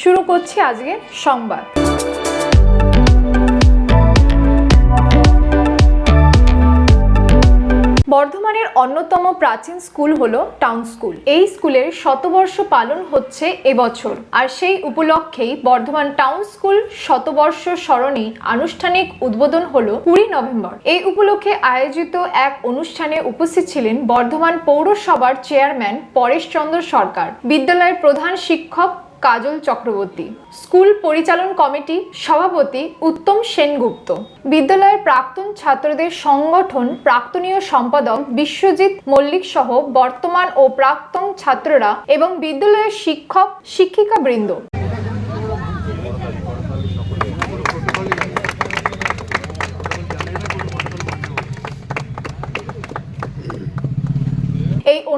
শুরু করছি আজকে সংবাদ। বর্ধমানের অন্যতম প্রাচীন স্কুল হলো টাউন স্কুল। এই স্কুলের শতবর্ষ পালন হচ্ছে এবছর। আর সেই উপলক্ষেই বর্ধমান টাউন স্কুল শতবর্ষ স্মরণে আনুষ্ঠানিক উদ্বোধন হলো কুড়ি নভেম্বর। এই উপলক্ষে আয়োজিত এক অনুষ্ঠানে উপস্থিত ছিলেন বর্ধমান পৌরসভার চেয়ারম্যান পরেশচন্দ্র সরকার। বিদ্যালয়ের প্রধান শিক্ষক কাজল চক্রবর্তী। স্কুল পরিচালন কমিটি সভাপতি উত্তম সেনগুপ্ত। বিদ্যালয়ের প্রাক্তন ছাত্রদের সংগঠন প্রাক্তনীয় সম্পাদক বিশ্বজিৎ মল্লিক সহ বর্তমান ও প্রাক্তন ছাত্ররা এবং বিদ্যালয়ের শিক্ষক শিক্ষিকা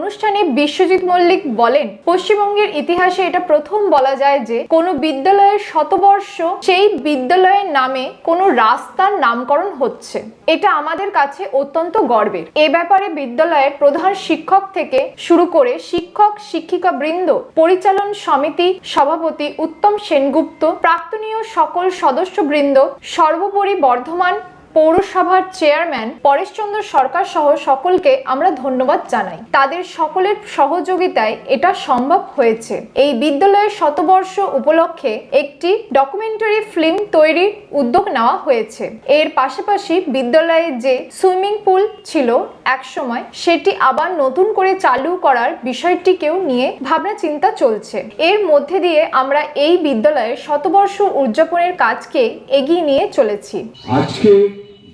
অনুষ্ঠানে বিশ্বজিৎ মল্লিক বলেন, পশ্চিমবঙ্গের ইতিহাসে এটা প্রথম বলা যায় যে কোনো বিদ্যালয়ের শতবর্ষ সেই বিদ্যালয়ের নামে কোনো রাস্তার নামকরণ হচ্ছে। এটা আমাদের কাছে অত্যন্ত গর্বের। এ ব্যাপারে বিদ্যালয়ের প্রধান শিক্ষক থেকে শুরু করে শিক্ষক, শিক্ষিকা বৃন্দ, পরিচালন সমিতি সভাপতি উত্তম সেনগুপ্ত, প্রাক্তনীয় সকল সদস্যবৃন্দ, সর্বোপরি বর্ধমান পৌরসভার চেয়ারম্যান পরেশচন্দ্র সরকার সহ সকলকে আমরা ধন্যবাদ জানাই। তাদের সকলের সহযোগিতায় এটা সম্ভব হয়েছে। এই বিদ্যালয়ের শতবর্ষ উপলক্ষে একটি ডকুমেন্টারি ফিল্ম তৈরির উদ্যোগ নেওয়া হয়েছে। এর পাশাপাশি বিদ্যালয়ে যে সুইমিং পুল ছিল একসময়, সেটি আবার নতুন করে চালু করার বিষয়টিকেও নিয়ে ভাবনা চিন্তা চলছে। এর মধ্যে দিয়ে আমরা এই বিদ্যালয়ের শতবর্ষ উদযাপনের কাজকে এগিয়ে নিয়ে চলেছি। আজকে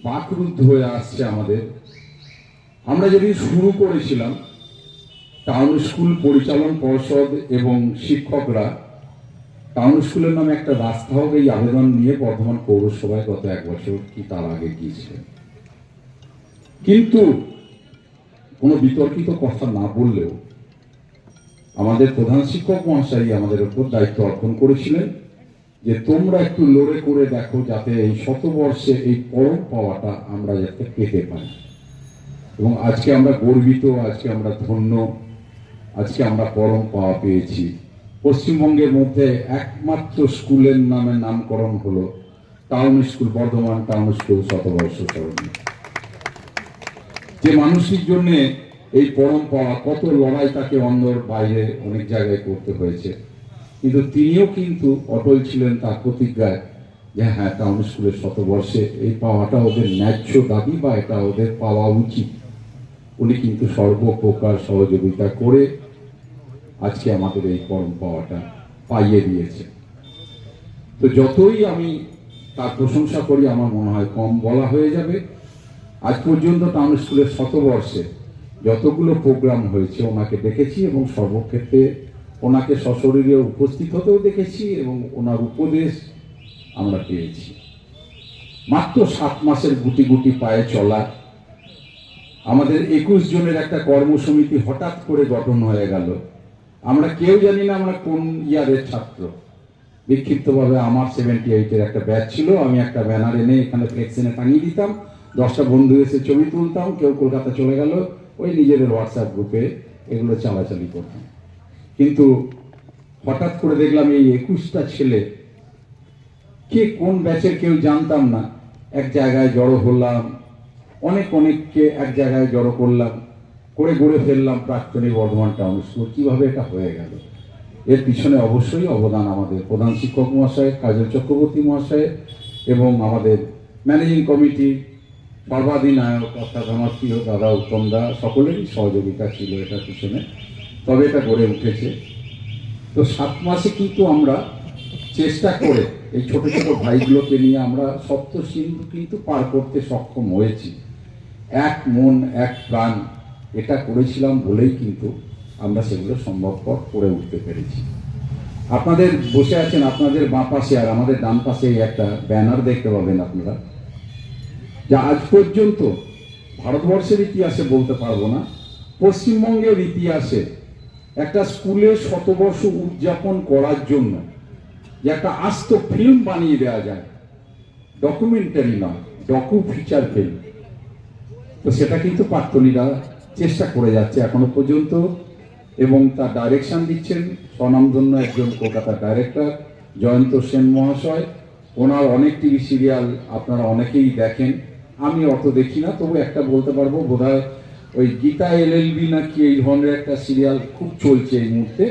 বাকরুদ্ধ হয়ে আসছে আমাদের। আমরা যেদিন শুরু করেছিলাম টাউন স্কুল পরিচালন পর্ষদ এবং শিক্ষকরা টাউন স্কুলের নামে একটা রাস্তা হবে এই আবেদন নিয়ে বর্ধমান পৌরসভায় গত এক বছর কি তার আগে গিয়েছিলেন। কিন্তু কোনো বিতর্কিত কথা না বললেও আমাদের প্রধান শিক্ষক মহাশয় আমাদের উপর দায়িত্ব অর্পণ করেছিলেন। যে তোমরা একটু লড়ে করে দেখো যাতে এই শতবর্ষে এই পরম পাওয়াটা আমরা যাতে পেতে পারি। এবং আজকে আমরা গর্বিত, আজকে আমরা ধন্য, আজকে আমরা পরম পাওয়া পেয়েছি। পশ্চিমবঙ্গের মধ্যে একমাত্র স্কুলের নামে নামকরণ হলো town school, Bardhaman town school শতবর্ষ যে মানুষটির জন্য এই পরম পাওয়া, কত লড়াই তাকে অন্দর বাইরে অনেক জায়গায় করতে হয়েছে। কিন্তু তিনিও কিন্তু অটল ছিলেন তার প্রতিজ্ঞায় যে হ্যাঁ টাউন স্কুলের শতবর্ষে এই পাওয়াটা ওদের ন্যায্য দাবি বা এটা ওদের পাওয়া উচিত। উনি কিন্তু সর্বপ্রকার সহযোগিতা করে আজকে আমাদের এই পরম পাওয়াটা পাইয়ে দিয়েছে তো যতই আমি তার প্রশংসা করি, আমার মনে হয় কম বলা হয়ে যাবে। আজ পর্যন্ত টাউন স্কুলের শতবর্ষে যতগুলো প্রোগ্রাম হয়েছে, ওনাকে দেখেছি এবং সর্বক্ষেত্রে ওনাকে সশরীরে উপস্থিত হতেও দেখেছি এবং ওনার উপদেশ আমরা পেয়েছি। মাত্র সাত মাসের গুটি গুটি পায়ে চলা, আমাদের একুশ জনের একটা কর্মসমিতি হঠাৎ করে গঠন হয়ে গেল। আমরা কেউ জানি না আমরা কোন ইয়ারের ছাত্র। বিক্ষিপ্তভাবে আমার সেভেন্টি এইটের একটা ব্যাচ ছিল, আমি একটা ব্যানার এনে এখানে ফ্লেক্সিনে টাঙিয়ে দিতাম। দশটা বন্ধু এসে ছবি তুলতাম, কেউ কলকাতা চলে গেল, ওই নিজেদের হোয়াটসঅ্যাপ গ্রুপে এগুলো চালাচালি করতাম। কিন্তু হঠাৎ করে দেখলাম এই একুশটা ছেলে। কে কোন ব্যাচের কেউ জানতাম না। এক জায়গায় জড়ো হলাম, অনেক অনেককে এক জায়গায় জড়ো করলাম, করে গড়ে ফেললাম প্রাক্তনী বর্ধমান টাউন স্কুল কীভাবে এটা হয়ে গেল? এর পিছনে অবশ্যই অবদান আমাদের প্রধান শিক্ষক মহাশয়, কাজল চক্রবর্তী মহাশয় এবং আমাদের ম্যানেজিং কমিটি সর্বাধিনায়ক অর্থাৎ আমার প্রিয় দাদা উত্তম দা, সকলেরই সহযোগিতা ছিল এটার পিছনে। তবে এটা গড়ে উঠেছে। তো সাত মাসে কিন্তু আমরা চেষ্টা করে এই ছোট ছোট ভাইগুলোকে নিয়ে আমরা সপ্ত সিন্ধু কিন্তু পার করতে সক্ষম হয়েছি। এক মন, এক প্রাণ এটা করেছিলাম বলেই কিন্তু আমরা সেগুলো সম্ভবপর করে উঠতে পেরেছি। আপনাদের বসে আছেন আপনাদের বাঁ পাশে আর আমাদের ডান পাশে একটা ব্যানার দেখতে পাবেন আপনারা। যা আজ পর্যন্ত ভারতবর্ষের ইতিহাসে বলতে পারব না, পশ্চিমবঙ্গের ইতিহাসে একটা স্কুলে শতবর্ষ উদযাপন করার জন্য যে একটা আস্ত ফিল্ম বানিয়ে দেওয়া যায়। ডকুমেন্টারি নয় ডকু ফিচার ফিল্ম তো সেটা কিন্তু প্রাক্তনীরা চেষ্টা করে যাচ্ছে এখনও পর্যন্ত এবং তার ডাইরেকশন দিচ্ছেন স্বনামধন্য একজন কলকাতার ডাইরেক্টর জয়ন্ত সেন মহাশয়। ওনার অনেক টিভি সিরিয়াল আপনারা অনেকেই দেখেন। আমি অত দেখি না, তবু একটা বলতে পারব, বোধহয় ওই গীতা এলএলবি নাকি এই ধরনের একটা সিরিয়াল খুব চলছে এই মুহূর্তে।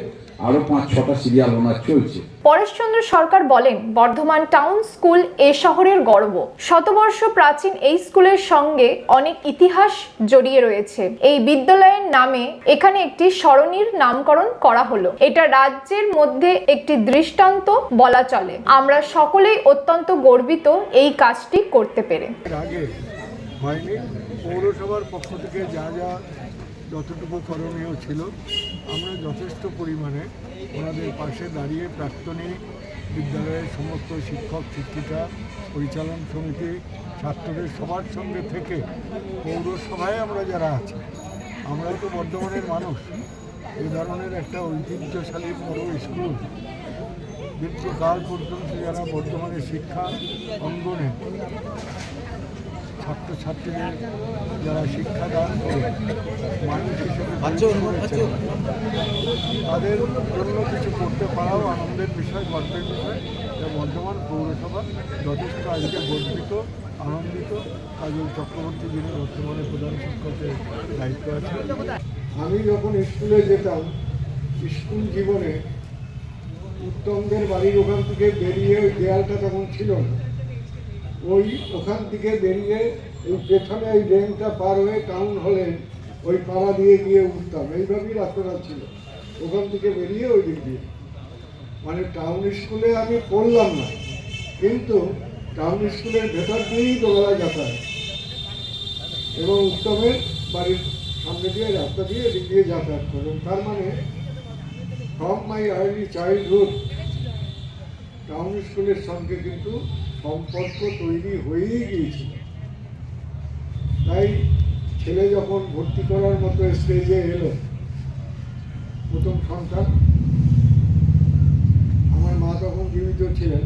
আরও পাঁচ ছটা সিরিয়াল ওনার চলছে। পরেশচন্দ্র সরকার বলেন বর্ধমান টাউন স্কুল এ শহরের গর্ব। শতবর্ষ প্রাচীন এই স্কুলের সঙ্গে অনেক ইতিহাস জড়িয়ে রয়েছে। এই বিদ্যালয়ের নামে এখানে একটি সরণির নামকরণ করা হলো। এটা রাজ্যের মধ্যে একটি দৃষ্টান্ত বলা চলে। আমরা সকলেই অত্যন্ত গর্বিত এই কাজটি করতে পেরে। হয়নি। পৌরসভার পক্ষ থেকে যা যা যতটুকু করণীয় ছিল, আমরা যথেষ্ট পরিমাণে ওনাদের পাশে দাঁড়িয়ে প্রাক্তনিক বিদ্যালয়ের সমস্ত শিক্ষক, শিক্ষিকা, পরিচালন সমিতি, ছাত্রদের সবার সঙ্গে থেকে পৌরসভায় আমরা যারা আছি আমরা তো বর্ধমানের মানুষ। এ ধরনের একটা ঐতিহ্যশালী বড় স্কুল দীর্ঘকাল পর্যন্ত যারা বর্তমানে শিক্ষা অঙ্গনে ছাত্রছাত্রীদের যারা শিক্ষাদান করে মানুষ হিসেবে তাদের জন্য কিছু করতে পারাও আনন্দের বিষয় গর্বের বিষয়। যা বর্ধমান পৌরসভা যথেষ্ট আজকে গর্বিত আনন্দিত। কাজল চক্রবর্তী যিনি বর্তমানে প্রধান শিক্ষকের দায়িত্ব আছে আমি যখন স্কুলে যেতাম স্কুল জীবনে উত্তমদের বাড়ির ওখান থেকে বেরিয়ে ওই দেয়ালটা তখন ছিল না। ওই ওখান থেকে বেরিয়ে এই পেছনে এই ড্রেনটা পার হয়ে টাউন হলে ওই পাড়া দিয়ে গিয়ে উঠতাম। এইভাবেই রাস্তাটা ছিল। ওখান থেকে বেরিয়ে ওই দিক দিয়ে। মানে টাউন স্কুলে আমি পড়লাম না। কিন্তু টাউন স্কুলের ভেতর দিয়েই দোবেলা যাতায়াত। এবং উত্তমের বাড়ির সামনে দিয়ে রাস্তা দিয়ে এদিক দিয়ে যাতায়াত করলাম তার মানে from my early childhood town স্কুলের সঙ্গে কিন্তু সম্পর্ক তৈরি হয়েই গিয়েছিল। তাই ছেলে যখন ভর্তি করার মতো স্টেজে এলো, প্রথম সন্তান, আমার মা তখন জীবিত ছিলেন।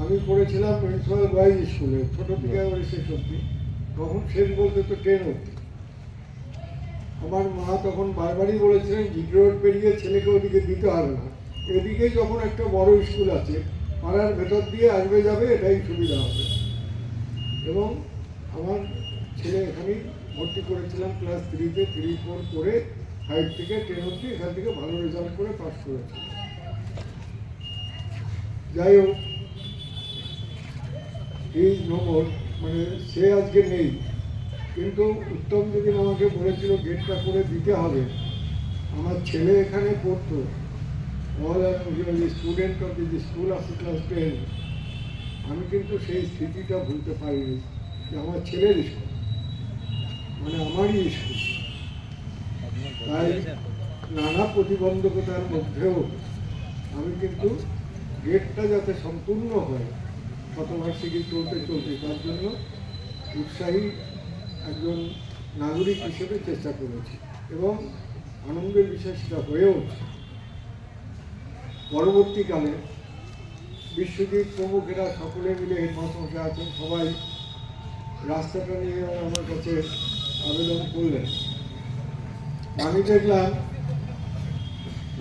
আমি পড়েছিলাম প্রিন্সিপাল বয়েজ স্কুলে, ছোটো থেকে একেবারে শেষ অব্দি তখন শেষ বলতে তো ট্রেন অব্দি আমার মা তখন বারবারই বলেছিলেন জিটি রোড পেরিয়ে ছেলেকে ওদিকে দিতে হবে না। এদিকে যখন একটা বড় স্কুল আছে পাড়ার ভেতর দিয়ে আসবে যাবে, এটাই সুবিধা হবে। এবং আমার ছেলে এখানেই ভর্তি করেছিলাম ক্লাস থ্রিতে থ্রি ফোর করে ফাইভ থেকে টেন অব্দি এখান থেকে ভালো রেজাল্ট করে পাস করেছিল যাই হোক, এই নম্বর মানে সে আজকে নেই, কিন্তু উত্তম যেদিন আমাকে বলেছিল গেটটা করে দিতে হবে। আমার ছেলে এখানে পড়তো। All student of the school of class ten আমি কিন্তু সেই স্মৃতিটা ভুলতে পারিনি যে আমার ছেলের স্কুল মানে আমারই স্কুল তাই নানা প্রতিবন্ধকতার মধ্যেও আমি কিন্তু গেটটা যাতে সম্পূর্ণ হয়, শতবার্ষিকী চলতে চলতে, তার জন্য উৎসাহী একজন নাগরিক হিসেবে চেষ্টা করেছি এবং আনন্দের বিষয় সেটা হয়ে উঠছে। পরবর্তীকালে বিশ্বজিৎ প্রমুখেরা সকলে মিলে হেডমাস্টার আছেন। সবাই রাস্তাটা নিয়ে আমার কাছে আবেদন করলেন। আমি দেখলাম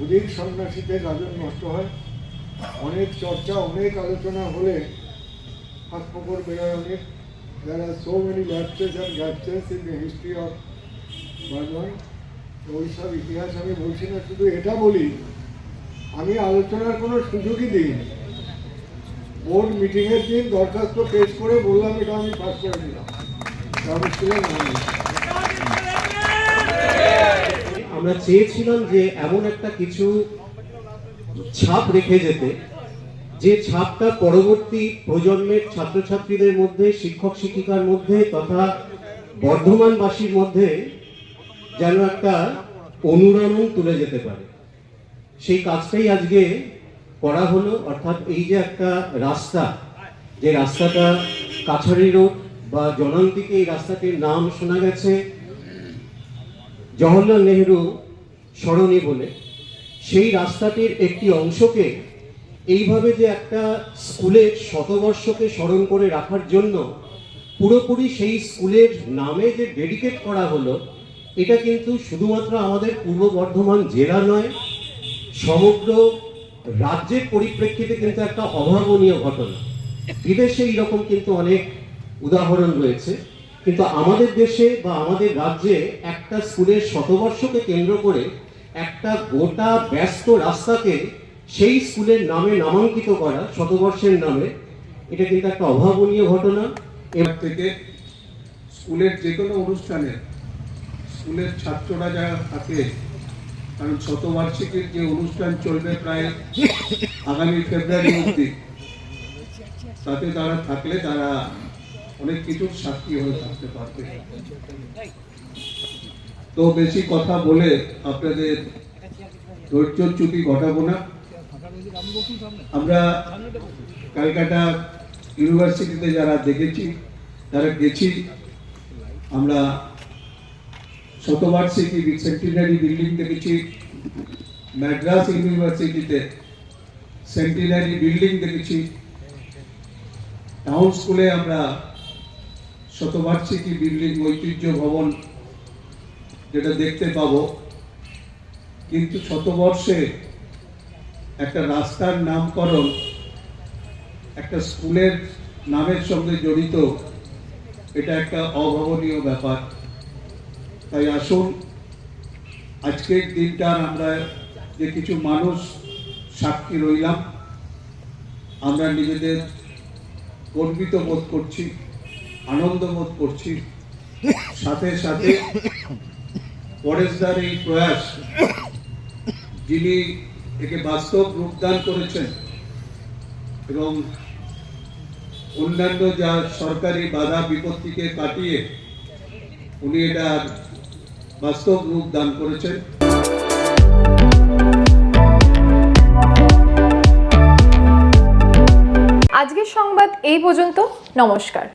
অধিক সন্ন্যাসীদের রাজন নষ্ট হয়। অনেক চর্চা, অনেক আলোচনা হলে হাত পকর বেরোয় অনেক there are so many lapses and lapses in the history of ওই সব ইতিহাস আমি বলছি না, শুধু এটা বলি আমি আলোচনার কোনো সুযোগই দিইনি। বোর্ড মিটিংয়ের দিন দরখাস্ত পেশ করে বললাম, এটা আমি পাস করে দিলাম। আমরা চেয়েছিলাম যে এমন একটা কিছু ছাপ রেখে যেতে, যে ছাপটা পরবর্তী প্রজন্মের ছাত্রছাত্রীদের মধ্যে, শিক্ষক শিক্ষিকার মধ্যে তথা বর্ধমানবাসীর মধ্যে যেন একটা অনুরণন তুলে যেতে পারে। সেই কাজটাই আজকে করা হলো, অর্থাৎ এই যে একটা রাস্তা, যে রাস্তাটা কাছারি রোড বা জনান্তিকে এই রাস্তাটির নাম শোনা গেছে জওহরলাল নেহরু সরণি বলে। সেই রাস্তাটির একটি অংশকে এইভাবে যে একটা স্কুলের শতবর্ষকে স্মরণ করে রাখার জন্য পুরোপুরি সেই স্কুলের নামে যে ডেডিকেট করা হলো, এটা কিন্তু শুধুমাত্র আমাদের পূর্ব বর্ধমান জেলা নয় সমগ্র রাজ্যের পরিপ্রেক্ষিতে কিন্তু একটা অভাবনীয় ঘটনা। বিদেশে এইরকম কিন্তু অনেক উদাহরণ রয়েছে। কিন্তু আমাদের দেশে বা আমাদের রাজ্যে একটা স্কুলের শতবর্ষকে কেন্দ্র করে একটা গোটা ব্যস্ত রাস্তাকে সেই স্কুলের নামে নামাঙ্কিত করা, শতবর্ষের নামে, এটা কিন্তু একটা অভাবনীয় ঘটনা। এবার থেকে স্কুলের যে কোনো অনুষ্ঠানে স্কুলের ছাত্ররা যারা থাকে কারণ শতবার্ষিকীর যে অনুষ্ঠান চলবে প্রায় আগামী ফেব্রুয়ারি অব্দি তাতে তারা থাকলে তারা অনেক কিছুর সাক্ষী হয়ে থাকতে পারবে। তো বেশি কথা বলে আপনাদের ধৈর্য ধৈর্যচ্যুতি ঘটাবো না। আমরা ক্যালকাটা ইউনিভার্সিটিতে যারা দেখেছি তারা গেছি, আমরা শতবার্ষিকী সেন্টিনারি বিল্ডিং দেখেছি ম্যাড্রাস ইউনিভার্সিটিতে সেন্টিনারি বিল্ডিং দেখেছি টাউন স্কুলে আমরা শতবার্ষিকী বিল্ডিং ঐতিহ্য ভবন যেটা দেখতে পাবো। কিন্তু শতবর্ষে একটা রাস্তার নামকরণ, একটা স্কুলের নামের সঙ্গে জড়িত, এটা একটা অভাবনীয় ব্যাপার। তাই আসুন, আজকের দিনটার আমরা যে কিছু মানুষ সাক্ষী রইলাম, আমরা নিজেদের গর্বিত বোধ করছি, আনন্দ বোধ করছি। সাথে সাথে পরেশদার এই প্রয়াস, যিনি একে বাস্তব রূপদান করেছেন এবং অন্যান্য যা সরকারি বাধা বিপত্তিকে কাটিয়ে উনি এটা বাস্তব রূপ দান করেছেন। আজকের সংবাদ এই পর্যন্ত। নমস্কার।